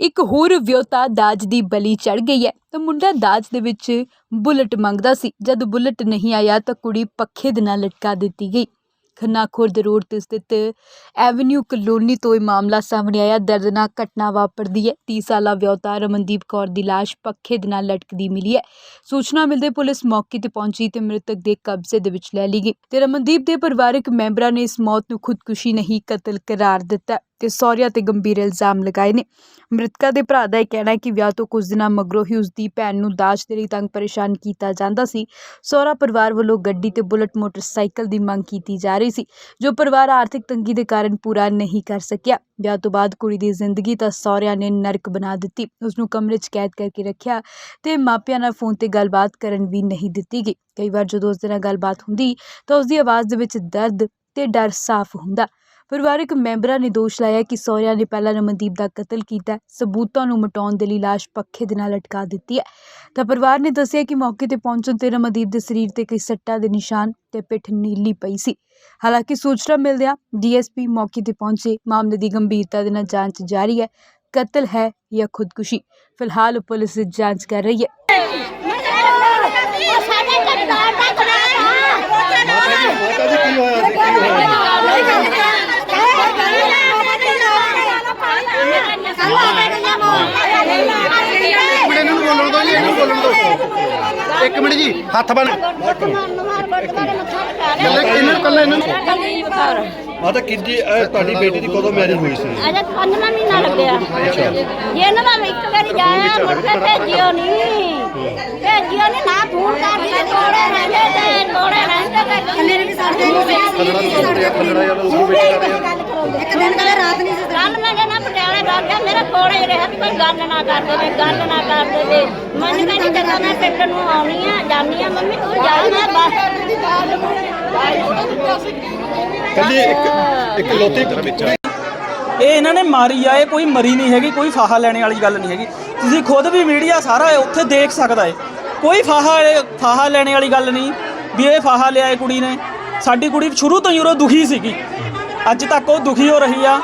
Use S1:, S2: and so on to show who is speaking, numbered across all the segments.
S1: ਇੱਕ ਹੋਰ ਵਿਅਹਤਾ ਦਾਜ ਦੀ ਬਲੀ ਚੜ ਗਈ ਹੈ। ਤਾਂ ਮੁੰਡਾ ਦਾਜ ਦੇ ਵਿੱਚ ਬੁਲਟ ਮੰਗਦਾ ਸੀ। ਜਦ ਬੁਲਟ ਨਹੀਂ ਆਇਆ ਤਾਂ ਕੁੜੀ ਪੱਖੇ ਦੇ ਨਾਲ ਲਟਕਾ ਦਿੱਤੀ ਗਈ। ਖੰਨਾ ਖੁਰਦ ਰੋਡ ਤੇ ਸਥਿਤ ਐਵਨਿਊ ਕਲੋਨੀ ਤੋਂ ਇਹ ਮਾਮਲਾ ਸਾਹਮਣੇ ਆਇਆ। ਦਰਦਨਾਕ ਘਟਨਾ ਵਾਪਰਦੀ ਹੈ। 30 ਸਾਲਾ ਵਿਅਹਤਾ ਰਮਨਦੀਪ ਕੌਰ ਦੀ ਲਾਸ਼ ਪੱਖੇ ਦੇ ਨਾਲ ਲਟਕਦੀ ਮਿਲੀ ਹੈ। ਸੂਚਨਾ ਮਿਲਦੇ ਪੁਲਿਸ ਮੌਕੇ ਤੇ ਪਹੁੰਚੀ ਤੇ ਮ੍ਰਿਤਕ ਦੇ ਕਬਜ਼ੇ ਦੇ ਵਿੱਚ ਲੈ ਲਈ ਗਈ। ਤੇ ਰਮਨਦੀਪ ਦੇ ਪਰਿਵਾਰਕ ਮੈਂਬਰਾਂ ਨੇ ਇਸ ਮੌਤ ਨੂੰ ਖੁਦਕੁਸ਼ੀ ਨਹੀਂ ਕਤਲ ਕਰਾਰ ਦਿੱਤਾ। ਤੇ ਸਹੁਰਿਆਂ ਤੇ ਗੰਭੀਰ ਇਲਜ਼ਾਮ ਲਗਾਏ ਨੇ। ਮ੍ਰਿਤਕਾ ਦੇ ਭਰਾ ਦਾ ਇਹ ਕਹਿਣਾ ਹੈ ਕਿ ਵਿਆਹ ਤੋਂ ਕੁਝ ਦਿਨਾਂ ਮਗਰੋਂ ਹੀ ਉਸ ਦੀ ਭੈਣ ਨੂੰ ਦਾਜ ਦੇ ਲਈ ਤੰਗ ਪਰੇਸ਼ਾਨ ਕੀਤਾ ਜਾਂਦਾ ਸੀ। ਸਹੁਰਾ ਪਰਿਵਾਰ ਵੱਲੋਂ ਗੱਡੀ ਤੇ ਬੁਲਟ ਮੋਟਰਸਾਈਕਲ ਦੀ ਮੰਗ ਕੀਤੀ ਜਾ ਰਹੀ ਸੀ, ਜੋ ਪਰਿਵਾਰ ਆਰਥਿਕ ਤੰਗੀ ਦੇ ਕਾਰਨ ਪੂਰਾ ਨਹੀਂ ਕਰ ਸਕਿਆ। ਵਿਆਹ ਤੋਂ ਬਾਅਦ ਕੁੜੀ ਦੀ ਜ਼ਿੰਦਗੀ ਤਾਂ ਸਹੁਰਿਆਂ ਨੇ ਨਰਕ ਬਣਾ ਦਿੱਤੀ। ਉਸ ਨੂੰ ਕਮਰੇ 'ਚ ਕੈਦ ਕਰਕੇ ਰੱਖਿਆ ਤੇ ਮਾਪਿਆਂ ਨਾਲ ਫੋਨ ਤੇ ਗੱਲਬਾਤ ਕਰਨ ਵੀ ਨਹੀਂ ਦਿੱਤੀ ਗਈ। ਕਈ ਵਾਰ ਜਦੋਂ ਉਸ ਦੇ ਨਾਲ ਗੱਲਬਾਤ ਹੁੰਦੀ ਤਾਂ ਉਸ ਦੀ ਆਵਾਜ਼ ਦੇ ਵਿੱਚ ਦਰਦ ਤੇ ਡਰ ਸਾਫ਼ ਹੁੰਦਾ। ਪਰਿਵਾਰਕ ਮੈਂਬਰਾਂ ਨੇ ਦੋਸ਼ ਲਾਇਆ ਕਿ ਸਹੁਰਿਆਂ ਨੇ ਪਹਿਲਾਂ ਰਮਨਦੀਪ ਦਾ ਕਤਲ ਕੀਤਾ ਹੈ। ਸਬੂਤਾਂ ਨੂੰ ਮਿਟਾਉਣ ਦੇ ਲਈ ਲਾਸ਼ ਪੱਖੇ ਦੇ ਨਾਲ ਲਟਕਾ ਦਿੱਤੀ ਹੈ। ਤਾਂ ਪਰਿਵਾਰ ਨੇ ਦੱਸਿਆ ਕਿ ਮੌਕੇ ਤੇ ਪਹੁੰਚਣ ਤੇ ਰਮਨਦੀਪ ਦੇ ਸਰੀਰ ਤੇ ਕਈ ਸੱਟਾਂ ਦੇ ਨਿਸ਼ਾਨ ਤੇ ਪਿੱਠ ਨੀਲੀ ਪਈ ਸੀ। ਹਾਲਾਂਕਿ ਸੂਚਨਾ ਮਿਲਦਿਆਂ ਡੀਐਸਪੀ ਮੌਕੇ ਤੇ ਪਹੁੰਚੇ ਮਾਮਲੇ ਦੀ ਗੰਭੀਰਤਾ ਦੇ ਨਾਲ ਜਾਂਚ ਜਾਰੀ ਹੈ। ਕਤਲ ਹੈ ਜਾਂ ਖੁਦਕੁਸ਼ੀ? ਫਿਲਹਾਲ ਪੁਲਿਸ ਜਾਂਚ ਕਰ ਰਹੀ ਹੈ।
S2: ਸਾਡੇ ਘਰ ਦਾ ਕਰਾਰ
S3: ਮਾਤਾ ਜੀ ਕੀ ਹੋਇਆ? ਸੀ ਕੀ ਹੋਇਆ ਇੱਕ ਮਿੰਟ ਇਹਨਾਂ ਨੂੰ ਬੋਲਣ ਦਿਓ ਜੀ ਇਹਨੂੰ ਬੋਲਣ ਮਿੰਟ ਜੀ ਹੱਥ ਬਣ ਕੱਲੇ ਇਹਨਾਂ ਨੂੰ ਕੱਲੇ ਇਹਨਾਂ ਨੂੰ। ਮਾਤਾ ਕਿੰਜੀ ਇਹ ਤੁਹਾਡੀ ਬੇਟੀ ਦੀ ਕਦੋਂ ਮੈਰਿਜ ਹੋਈ ਸੀ?
S2: ਅਜੇ ਪੰਜਵਾਂ ਮਹੀਨਾ ਲੱਗਿਆ। ਜੇ ਇਹਨਾਂ ਦਾ ਇੱਕ ਵਾਰੀ ਜਾਇਆ ਮੁੜ ਕੇ ਭੇਜਿਓ ਨਹੀਂ। ਭੇਜਿਓ ਨਹੀਂ ਨਾ ਫੋਨ ਕਰਦੀ ਤੇ ਕੋੜੇ ਰਹਿੰਦੇ ਤੇ ਕੋੜੇ ਰਹਿੰਦੇ ਤੇ ਖੰਨੇ ਵੀ ਸਾਡੇ
S3: ਨੂੰ ਸੁਣਦੇ ਆ ਖੰਡੜਾ ਯਾਰ ਉਹ ਵਿੱਚ ਕਰ ਰਹੇ ਆ
S2: ਇੱਕ ਦਿਨ ਕਲੇ ਰਾਤ ਨਹੀਂ ਕੱਲ ਮੈਂ ਨਾ ਕੇ ਮੇਰੇ ਕੋੜੇ ਰਿਹਾ ਵੀ ਕੋਈ ਗੱਲ ਨਾ ਕਰ ਦੇਵੇ ਗੱਲ ਨਾ ਕਰ ਦੇਵੇ ਮਨ ਕਹਿੰਦੀ ਜਦੋਂ ਮੈਂ ਪਿੰਡ ਨੂੰ ਆਉਣੀ ਆ ਜਾਨੀ ਆ ਮੰਮੀ ਤੂੰ ਜਾ ਮੈਂ ਬਸ।
S3: ਕੱਲੀ ਇੱਕ ਇੱਕ ਲੋਤੀ ਵਿੱਚ
S4: ਇਹ ਇਹਨਾਂ ਨੇ ਮਾਰੀ ਆ ਇਹ ਕੋਈ ਮਰੀ ਨਹੀਂ ਹੈਗੀ ਕੋਈ ਫਾਹਾ ਲੈਣੇ ਵਾਲੀ ਗੱਲ ਨਹੀਂ ਹੈਗੀ। ਤੁਸੀਂ ਖੁਦ ਵੀ ਮੀਡੀਆ ਸਾਰਾ ਉੱਥੇ ਦੇਖ ਸਕਦਾ ਹੈ ਕੋਈ ਫਾਹਾ ਫਾਹਾ ਲੈਣੇ ਵਾਲੀ ਗੱਲ ਨਹੀਂ ਵੀ ਇਹ ਫਾਹਾ ਲਿਆ ਇਹ ਕੁੜੀ ਨੇ। ਸਾਡੀ ਕੁੜੀ ਸ਼ੁਰੂ ਤੋਂ ਹੀ ਉਰੋਂ ਦੁਖੀ ਸੀਗੀ। ਅੱਜ ਤੱਕ ਉਹ ਦੁਖੀ ਹੋ ਰਹੀ ਆ।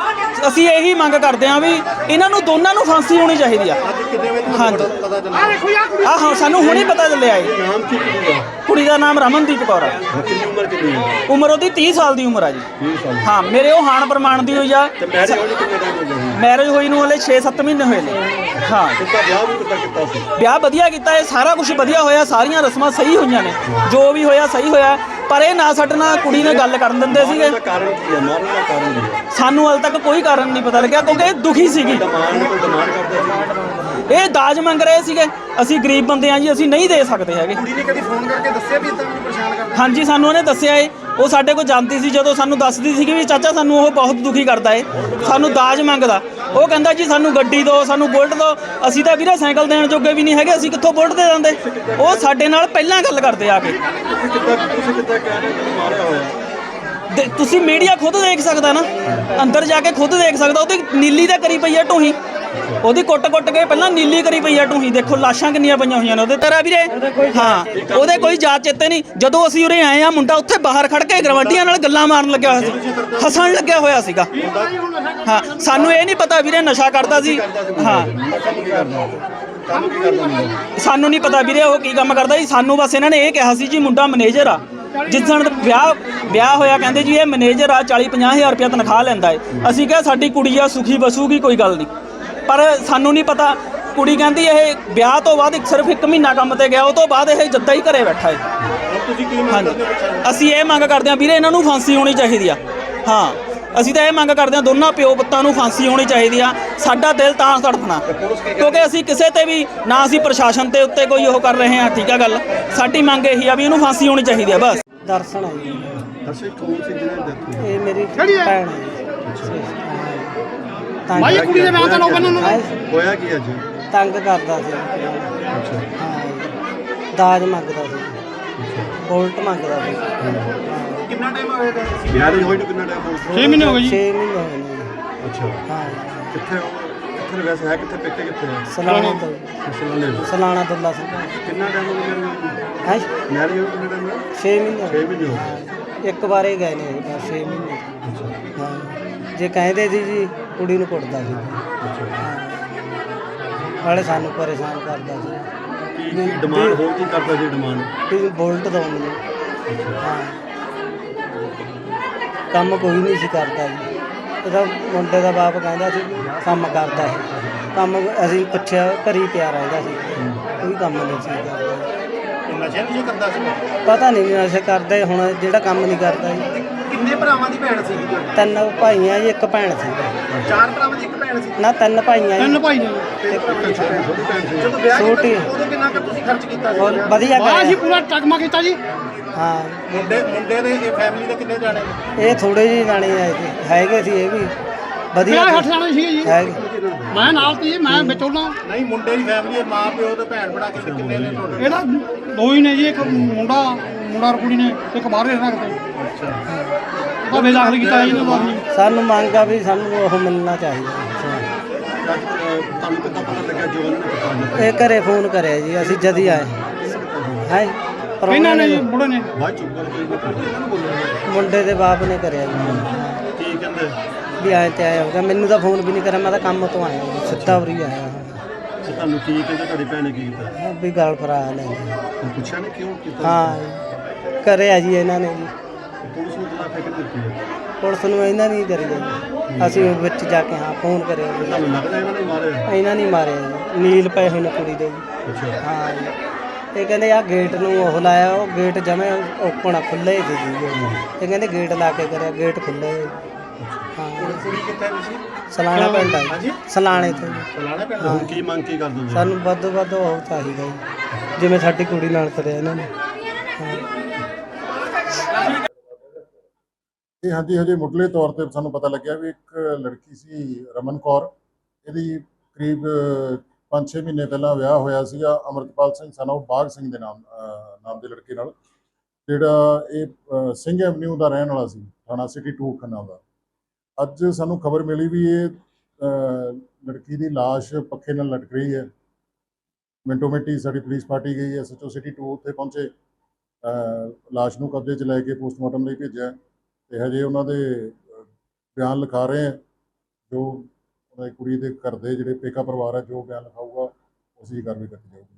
S4: ਅਸੀਂ ਇਹੀ ਮੰਗ ਕਰਦੇ ਆ ਵੀ ਇਹਨਾਂ ਨੂੰ ਦੋਨਾਂ ਨੂੰ ਫਾਂਸੀ ਹੋਣੀ ਚਾਹੀਦੀ ਆ। ਹਾਂਜੀ।
S3: ਪਤਾ ਚੱਲਿਆ?
S4: ਆ ਹਾਂ ਸਾਨੂੰ ਹੁਣੇ ਪਤਾ ਚੱਲਿਆ ਏ
S3: ਨਾਮ ਕੀ ਕੁੜੀ ਦਾ?
S4: ਕੁੜੀ ਦਾ ਨਾਮ ਰਮਨਦੀਪ ਕੌਰ ਆ।
S3: ਕਿੰਨੀ ਉਮਰ ਕਿੰਨੀ ਹੈ?
S4: ਉਮਰ ਉਹਦੀ 30 ਸਾਲ ਦੀ ਉਮਰ ਆ ਜੀ।
S3: 20 ਸਾਲ
S4: ਹਾਂ ਮੇਰੇ ਉਹ ਹਾਨ ਪ੍ਰਮਾਣ ਦੀ ਹੋਈ ਆ।
S3: ਤੇ ਮੈਰਿਜ ਹੋਣੀ ਕਿੰਨੇ ਟਾਈਮ ਹੋ ਗਈ
S4: ਮੈਰਿਜ ਹੋਈ ਨੂੰ ਹਲੇ 6-7 ਮਹੀਨੇ ਹੋਏ ਨੇ। ਹਾਂ।
S3: ਕਿਤਾ ਵਿਆਹ ਵੀ ਕਿੱਦਾਂ ਕੀਤਾ ਸੀ?
S4: ਵਿਆਹ ਵਧੀਆ ਕੀਤਾ ਇਹ ਸਾਰਾ ਕੁਝ ਵਧੀਆ ਹੋਇਆ ਸਾਰੀਆਂ ਰਸਮਾਂ ਸਹੀ ਹੋਈਆਂ ਨੇ। ਜੋ ਵੀ ਹੋਇਆ ਸਹੀ ਹੋਇਆ। ਪਰ ਇਹ ਨਾ ਸਾਡੇ ਨਾਲ ਕੁੜੀ ਨਾਲ ਗੱਲ ਕਰਨ ਦਿੰਦੇ ਸੀਗੇ।
S3: ਇਹਦਾ ਕਾਰਨ ਕੀ ਹੈ? ਮਾਰਨ ਦਾ ਕਾਰਨ ਕੀ ਹੈ?
S4: ਸਾਨੂੰ ਹਾਲ ਤੱਕ ਕੋਈ ਕਾਰਨ ਨਹੀਂ ਪਤਾ ਲੱਗਿਆ ਕਿਉਂਕਿ ਇਹ ਦੁਖੀ ਸੀਗੀ।
S3: ਡਿਮਾਂਡ ਕੋਈ ਡਿਮਾਂਡ ਕਰਦਾ ਸੀ?
S4: ਇਹ ਦਾਜ ਮੰਗ ਰਹੇ ਸੀਗੇ। ਅਸੀਂ ਗਰੀਬ ਬੰਦੇ ਆ ਜੀ ਅਸੀਂ ਨਹੀਂ ਦੇ ਸਕਦੇ ਹੈਗੇ।
S3: ਕੁੜੀ ਨੇ ਕਦੀ ਫੋਨ ਕਰਕੇ ਦੱਸਿਆ ਵੀ ਇਦਾਂ ਮੈਨੂੰ ਪਰੇਸ਼ਾਨ ਕਰਦਾ?
S4: ਹਾਂਜੀ ਸਾਨੂੰ ਉਹਨੇ ਦੱਸਿਆ ਏ। ਉਹ ਸਾਡੇ ਕੋਲ ਜਾਂਦੀ ਸੀ ਜਦੋਂ ਸਾਨੂੰ ਦੱਸਦੀ ਸੀ ਕਿ ਵੀ ਚਾਚਾ ਸਾਨੂੰ ਉਹ ਬਹੁਤ ਦੁਖੀ ਕਰਦਾ ਏ। ਸਾਨੂੰ ਦਾਜ ਮੰਗਦਾ। ਉਹ ਕਹਿੰਦਾ ਜੀ ਸਾਨੂੰ ਗੱਡੀ ਦਿਓ ਸਾਨੂੰ ਬੁਲਟ ਦਿਓ। ਅਸੀਂ ਤਾਂ ਵੀਰੇ ਸਾਈਕਲ ਦੇਣ ਜੋਗੇ ਵੀ ਨਹੀਂ ਹੈਗੇ ਅਸੀਂ ਕਿੱਥੋਂ ਬੁਲਟ ਦੇ ਦਿੰਦੇ? ਉਹ ਸਾਡੇ ਨਾਲ ਪਹਿਲਾਂ ਗੱਲ ਕਰਦੇ ਆ ਕੇ।
S3: ਤੁਸੀਂ ਕਿੱਦਾਂ ਤੁਸੀਂ ਕਿੱਦਾਂ ਕਹਿ ਰਹੇ ਹੋ ਕਿ ਮਾਰਿਆ ਹੋਇਆ?
S4: ਦੇ- ਤੁਸੀਂ ਮੀਡੀਆ ਖੁਦ ਦੇਖ ਸਕਦਾ ਨਾ। ਅੰਦਰ ਜਾ ਕੇ ਖੁਦ ਦੇਖ ਸਕਦਾ। ਉਹਦੀ ਨੀਲੀ ਤਾਂ ਕਰੀ ਪਈ ਆ ਢੂਹੀ। ਉਹਦੀ ਕੁੱਟ-ਕੁੱਟ ਕੇ ਪਹਿਲਾਂ ਨੀਲੀ ਕਰੀ ਪਈ ਆ ਢੂਹੀ, ਦੇਖੋ ਲਾਸ਼ਾਂ ਕਿੰਨੀਆਂ ਪਈਆਂ ਹੋਈਆਂ ਨੇ ਉਹਦੇ। ਤੇਰਾ ਵੀਰੇ, ਹਾਂ, ਉਹਦੇ ਕੋਈ ਜਾਤ ਚੇਤੇ ਨਹੀਂ। ਜਦੋਂ ਅਸੀਂ ਉਰੇ ਆਏ ਆ, ਮੁੰਡਾ ਉੱਥੇ ਬਾਹਰ ਖੜ ਕੇ ਗਰਵੰਡੀਆਂ ਨਾਲ ਗੱਲਾਂ ਮਾਰਨ ਲੱਗਿਆ ਹੋਇਆ ਸੀ। ਹੱਸਣ ਲੱਗਿਆ ਹੋਇਆ ਸੀਗਾ। ਹਾਂ, ਸਾਨੂੰ ਇਹ ਨਹੀਂ ਪਤਾ ਵੀਰੇ, ਨਸ਼ਾ ਕਰਦਾ ਸੀ। ਹਾਂ। ਸਾਨੂੰ ਨਹੀਂ ਪਤਾ ਵੀਰੇ, ਉਹ ਕੀ ਕੰਮ ਕਰਦਾ ਸੀ। ਸਾਨੂੰ ਬਸ ਇਹਨਾਂ ਨੇ ਇਹ ਕਿਹਾ ਸੀ ਜੀ, ਮੁੰਡਾ ਮੈਨੇਜਰ ਆ। ਜਿਸ ਵਿਆਹ ਵਿਆਹ ਹੋਇਆ, ਕਹਿੰਦੇ ਜੀ, ਇਹ ਮੈਨੇਜਰ ਆ 40 50000 ਰੁਪਇਆ ਤਨਖਾਹ ਲੈਂਦਾ ਏ। ਅਸੀਂ ਕਿਹਾ, ਸਾਡੀ ਕੁੜੀ ਆ, ਸੁਖੀ ਵਸੂਗੀ, ਕੋਈ ਗੱਲ ਨਹੀਂ। ਪਰ ਸਾਨੂੰ ਨਹੀਂ ਪਤਾ। ਕੁੜੀ ਕਹਿੰਦੀ ਇਹ ਵਿਆਹ ਤੋਂ ਬਾਅਦ ਇੱਕ ਸਿਰਫ ਇੱਕ ਮਹੀਨਾ ਕੰਮ ਤੇ ਗਿਆ ਉਹ ਤੋਂ ਬਾਅਦ ਇਹ ਜੱਦਾ ਹੀ ਘਰੇ ਬੈਠਾ ਏ
S3: ਹੁਣ ਤੁਸੀਂ ਕੀ ਮੰਗ ਕਰਦੇ ਹੋ
S4: ਅਸੀਂ ਇਹ ਮੰਗ ਕਰਦੇ ਹਾਂ ਵੀਰੇ ਇਹਨਾਂ ਨੂੰ ਫਾਂਸੀ ਹੋਣੀ ਚਾਹੀਦੀ ਆ। ਹਾਂ ਅਸੀਂ ਤਾਂ ਇਹ ਮੰਗ ਕਰਦੇ ਹਾਂ ਦੋਨਾਂ ਪਿਓ ਪੁੱਤਾਂ ਨੂੰ ਫਾਂਸੀ ਹੋਣੀ ਚਾਹੀਦੀ ਆ। ਸਾਡਾ ਦਿਲ ਤਾਂ ਤੜਫਣਾ। ਕਿਉਂਕਿ ਅਸੀਂ ਕਿਸੇ ਤੇ ਵੀ ਨਾ ਅਸੀਂ ਪ੍ਰਸ਼ਾਸਨ ਤੇ ਉੱਤੇ ਕੋਈ ਉਹ ਕਰ ਰਹੇ ਹਾਂ ਠੀਕ ਆ ਗੱਲ। ਸਾਡੀ ਮੰਗ ਇਹੀ ਆ ਵੀ ਇਹਨੂੰ ਫਾਂਸੀ ਹੋਣੀ ਚਾਹੀਦੀ ਆ ਬਸ।
S5: ਦਰਸ਼ਨ ਹੈ ਜੀ।
S3: ਦੱਸੋ ਕੌਣ ਸੀ ਜਿਹਨੇ ਹੋਈ?
S5: ਇਹ ਮੇਰੀ ਭੈਣ ਹੈ ਤੰਗ
S3: ਮਾਈ ਕੁੜੀ ਦੇ ਵਿਆਹ ਦਾ ਲੋਕਾਂ ਨੂੰ
S5: ਹੈਂ?
S3: ਹੋਇਆ ਕੀ ਅੱਜ?
S5: ਤੰਗ ਕਰਦਾ ਸੀ।
S3: ਅੱਛਾ।
S5: ਹਾਂ ਜੀ। ਦਾਜ ਮੰਗਦਾ ਸੀ। ਬੋਲਟ ਮੰਗਦਾ ਸੀ।
S3: ਕਿੰਨਾ ਟਾਈਮ ਹੋਇਆ ਮੈਰਿਜ ਹੋਈ ਨੂੰ? ਕਿੰਨਾ ਟਾਈਮ ਹੋ
S4: 6 ਮਹੀਨੇ ਹੋ ਗਏ
S5: 6 ਮਹੀਨੇ ਹੋਏ ਨੇ
S3: ਅੱਛਾ।
S5: ਹਾਂ। ਜੀ।
S3: ਕਿੱਥੇ ਹੋ? ਕਿੱਥੇ ਵੈਸੇ ਹੈ? ਕਿੱਥੇ ਪੇਕੇ ਕਿੱਥੇ ਹੈ?
S5: ਸਲਾਣਾ ਤੋਂ। ਸਲਾਣਾ ਦੁੱਲਾ ਸਿੰਘ
S3: ਕਿੰਨਾ ਟਾਈਮ ਹੋ ਗਿਆ
S5: ਹੈ?
S3: ਮੈਰਿਜ ਹੋਈ ਕਿੰਨਾ ਟਾਈਮ ਹੋਇਆ
S5: 6 ਮਹੀਨੇ
S3: 6 ਮਹੀਨੇ ਹੋ ਗਏ।
S5: ਇੱਕ ਵਾਰੇ ਗਏ ਨੇ ਜੀ ਬਸ 6 ਮਹੀਨੇ।
S3: ਅੱਛਾ।
S5: ਹਾਂ। ਜੇ ਕਹਿੰਦੇ ਸੀ ਜੀ ਕੁੜੀ ਨੂੰ ਕੁੱਟਦਾ ਸੀ। ਨਾਲੇ ਸਾਨੂੰ ਪਰੇਸ਼ਾਨ ਕਰਦਾ ਸੀ।
S3: ਕੀ ਕੀ ਡਿਮਾਂਡ ਹੋਰ ਕੀ ਕਰਦਾ ਜੀ ਡਿਮਾਂਡ?
S5: ਵੀ ਬੁਲਟ ਦੋ ਮੈਨੂੰ ਹਾਂ। ਕੰਮ ਕੋਈ ਨਹੀਂ ਸੀ ਕਰਦਾ ਜੀ। ਇਹਦਾ ਮੁੰਡੇ ਦਾ ਬਾਪ ਕਹਿੰਦਾ ਸੀ ਵੀ ਕੰਮ ਕਰਦਾ ਹੈ ਕੰਮ ਅਸੀਂ ਪੁੱਛਿਆ ਘਰੀ ਪਿਆ ਰਹਿੰਦਾ ਸੀ। ਕੋਈ ਕੰਮ ਨਹੀਂ ਸੀ ਕਰਦਾ।
S3: ਨਸ਼ੇ ਨਹੀਂ ਕਰਦਾ ਸੀ?
S5: ਪਤਾ ਨਹੀਂ ਨਸ਼ੇ ਕਰਦੇ ਹੁਣ ਜਿਹੜਾ ਕੰਮ ਨਹੀਂ ਕਰਦਾ ਜੀ।
S3: ਕਿੰਨੇ ਭਰਾਵਾਂ ਦੀ ਭੈਣ ਸੀ?
S5: ਤਿੰਨ ਭਾਈਆਂ ਜੀ ਇੱਕ ਭੈਣ ਸੀ।
S3: ਚਾਰ ਭਰਾਵਾਂ ਦੀ ਇੱਕ ਭੈਣ ਸੀ?
S5: ਨਾ ਤਿੰਨ ਭਾਈਆਂ ਜੀ।
S3: ਭਾਈ ਨੇ ਜਦੋਂ ਵਿਆਹ
S5: ਛੋਟੀ।
S3: ਕੀਤਾ ਉਦੋਂ ਕਿੰਨਾ ਕੁ ਤੁਸੀਂ ਖਰਚ ਕੀਤਾ ਸੀ?
S5: ਹੋਰ ਵਧੀਆ ਕਰਿਆ।
S3: ਪੂਰਾ ਟਕਮਾ ਕੀਤਾ ਜੀ।
S5: ਹਾਂ।
S3: ਮੁੰਡੇ ਮੁੰਡੇ ਦੇ ਇਹ ਫੈਮਿਲੀ ਦੇ ਕਿੰਨੇ ਜਾਣੇ?
S5: ਇਹ ਥੋੜੇ ਜਿਹੇ ਜਾਣੇ ਆਏ ਸੀ ਹੈਗੇ ਸੀ ਇਹ ਵੀ। ਵਧੀਆ
S6: ਜਾਣੇ ਸੀਗੇ ਜੀ।
S5: ਹੈਗੇ।
S6: ਮੈਂ ਨਾਲ ਤੀ ਮੈਂ ਵਿਚੋਲਾ
S3: ਨਹੀਂ ਮੁੰਡੇ ਦੀ ਫੈਮਿਲੀ ਮਾਂ ਪਿਓ ਤੇ ਭੈਣ ਬੜਾ ਕਿੰਨੇ ਕਿੰਨੇ ਨੇ ਤੁਹਾਡੇ?
S6: ਇਹਦਾ ਦੋ ਹੀ ਨੇ ਜੀ ਇੱਕ ਮੁੰਡਾ ਮੁੰਡਾ ਔਰ ਕੁੜੀ ਨੇ ਇੱਕ ਬਾਹਰ ਰਹਿਣਾ ਕਿਤੇ। ਕੀਤਾ ਜੀ ਨੂੰ
S5: ਸਾਨੂੰ ਮੰਗ ਆ ਵੀ ਸਾਨੂੰ ਉਹ ਮਿਲਣਾ ਚਾਹੀਦਾ।
S3: ਤੁਹਾਨੂੰ ਕਿੱਦਾਂ ਪਤਾ ਲੱਗਾ ਜੋ ਉਹਨਾਂ ਨੇ ਪਤਾ
S5: ਇਹ ਘਰੇ ਫੋਨ ਕਰਿਆ ਜੀ ਅਸੀਂ ਜਦ ਹੀ ਆਏ। ਹੈ?
S6: ਇਹਨਾਂ ਨੇ ਜੀ ਬੁੜੇ ਨੇ?
S3: ਚੁੱਪ ਨੂੰ
S5: ਮੁੰਡੇ ਦੇ ਬਾਪ ਨੇ ਕਰਿਆ ਜੀ।
S3: ਕੀ ਕਹਿੰਦੇ?
S5: ਵੀ ਆਏ ਤੇ ਆਇਆ ਹੋਗਾ ਮੈਨੂੰ ਤਾਂ ਫੋਨ ਵੀ ਨਹੀਂ ਕਰਿਆ ਮੈਂ ਤਾਂ ਕੰਮ ਤੋਂ ਆਇਆ ਜੀ ਸਿੱਧਾ ਉਰੀ ਆਇਆ।
S3: ਤੇ ਤੁਹਾਨੂੰ ਕੀ ਕਹਿੰਦੇ? ਤੁਹਾਡੀ ਭੈਣ ਨੇ ਕੀ ਕੀਤਾ?
S5: ਹਾਂ, ਵੀ ਗੱਲ ਫਰਾ ਲੈ
S3: ਪੁੱਛਿਆ ਨਹੀਂ ਕਿਉਂ ਕੀਤਾ?
S5: ਹਾਂ। ਜੀ। ਕਰਿਆ ਜੀ ਇਹਨਾਂ ਨੇ ਜੀ।
S3: ਪੁਲਿਸ ਨੂੰ ਤਲਾ ਫਿਕਰ ਦਿੱਤੀ ਹੈ?
S5: ਪੁਲਿਸ ਨੂੰ ਇਹਨਾਂ ਨੇ ਹੀ ਕਰੀ ਜੀ ਅਸੀਂ ਵਿੱਚ ਜਾ ਕੇ ਹਾਂ ਫੋਨ ਕਰਿਆ ਜੀ।
S3: ਤੁਹਾਨੂੰ ਲੱਗਦਾ ਇਹਨਾਂ ਨੇ ਮਾਰਿਆ?
S5: ਇਹਨਾਂ ਨੇ ਹੀ ਮਾਰਿਆ ਜੀ। ਨੀਲ ਪਏ ਹੋਏ ਨੇ ਕੁੜੀ ਦੇ ਜੀ।
S3: ਅੱਛਾ।
S5: ਹਾਂ ਜੀ। ਇਹ ਕਹਿੰਦੇ ਆ ਗੇਟ ਨੂੰ ਉਹ ਲਾਇਆ ਉਹ ਗੇਟ ਜਮੇ ਓਪਨ ਖੁੱਲੇ ਸੀ ਜੀ। ਇਹ ਕਹਿੰਦੇ ਗੇਟ ਲਾ ਕੇ ਕਰਿਆ ਗੇਟ ਖੁੱਲੇ ਹਾਂ।
S3: ਕੁੜੀ ਕਿੱਥੇ ਦੀ ਸੀ
S5: ਸਲਾਣਾ ਪਿੰਡ ਆ ਜੀ। ਸਲਾਣੇ ਤੋਂ। ਜੀ।
S3: ਚਲਾਣਾ ਪੈਂਦਾ ਹੁਣ ਕੀ ਮੰਗ ਕੀ ਕਰਦੇ ਹੋ?
S5: ਸਾਨੂੰ ਵੱਧ ਤੋਂ ਵੱਧ ਉਹ ਚਾਹੀਦਾ ਜੀ। ਜਿਵੇਂ ਸਾਡੀ ਕੁੜੀ ਨਾਲ ਕਰਿਆ ਇਹਨਾਂ ਨੇ। ਹਾਂ।
S7: ਇਹ ਹਾਂਜੀ ਹਜੇ ਮੁੱਢਲੇ ਤੌਰ ਤੇ ਸਾਨੂੰ ਪਤਾ ਲੱਗਿਆ ਵੀ ਇੱਕ ਲੜਕੀ ਸੀ ਰਮਨ ਕੌਰ। ਇਹਦੀ ਕਰੀਬ 5-6 ਮਹੀਨੇ ਪਹਿਲਾਂ ਵਿਆਹ ਹੋਇਆ ਸੀਗਾ ਅਮਰਤਪਾਲ ਸਿੰਘ ਸਨ ਸਨੋ ਬਾਗ ਸਿੰਘ ਦੇ ਨਾਮ ਨਾਮ ਦੇ ਲੜਕੇ ਨਾਲ। ਜਿਹੜਾ ਇਹ ਸਿੰਘ ਐਵਨਿਊ ਦਾ ਰਹਿਣ ਵਾਲਾ ਸੀ ਥਾਣਾ ਸਿਟੀ 2 ਖੰਨਾ ਦਾ। ਅੱਜ ਸਾਨੂੰ ਖਬਰ ਮਿਲੀ ਵੀ ਇਹ ਲੜਕੀ ਦੀ ਲਾਸ਼ ਪੱਖੇ ਨਾਲ ਲਟਕ ਰਹੀ ਹੈ। ਮਿੰਟੋ ਮਿੰਟੀ ਸਾਡੀ ਪੁਲਿਸ ਪਾਰਟੀ ਗਈ ਹੈ ਐਸਐਚਓ ਸਿਟੀ 2 ਉੱਥੇ ਪਹੁੰਚੇ। ਅਹ, ਲਾਸ਼ ਨੂੰ ਕਬਜ਼ੇ 'ਚ ਲੈ ਕੇ ਪੋਸਟਮਾਰਟਮ ਲਈ ਭੇਜਿਆ। ਤੇ ਹਜੇ ਉਹਨਾਂ ਦੇ ਬਿਆਨ ਲਿਖਾ ਰਹੇ ਆ। ਜੋ ਉਹਨਾਂ ਦੀ ਕੁੜੀ ਦੇ ਘਰ ਦੇ ਜਿਹੜੇ ਪੇਕਾ ਪਰਿਵਾਰ ਹੈ ਜੋ ਬਿਆਨ ਲਿਖਾਊਗਾ ਉਸੇ ਕਾਰਵਾਈ ਕੀਤੀ ਜਾਊਗੀ।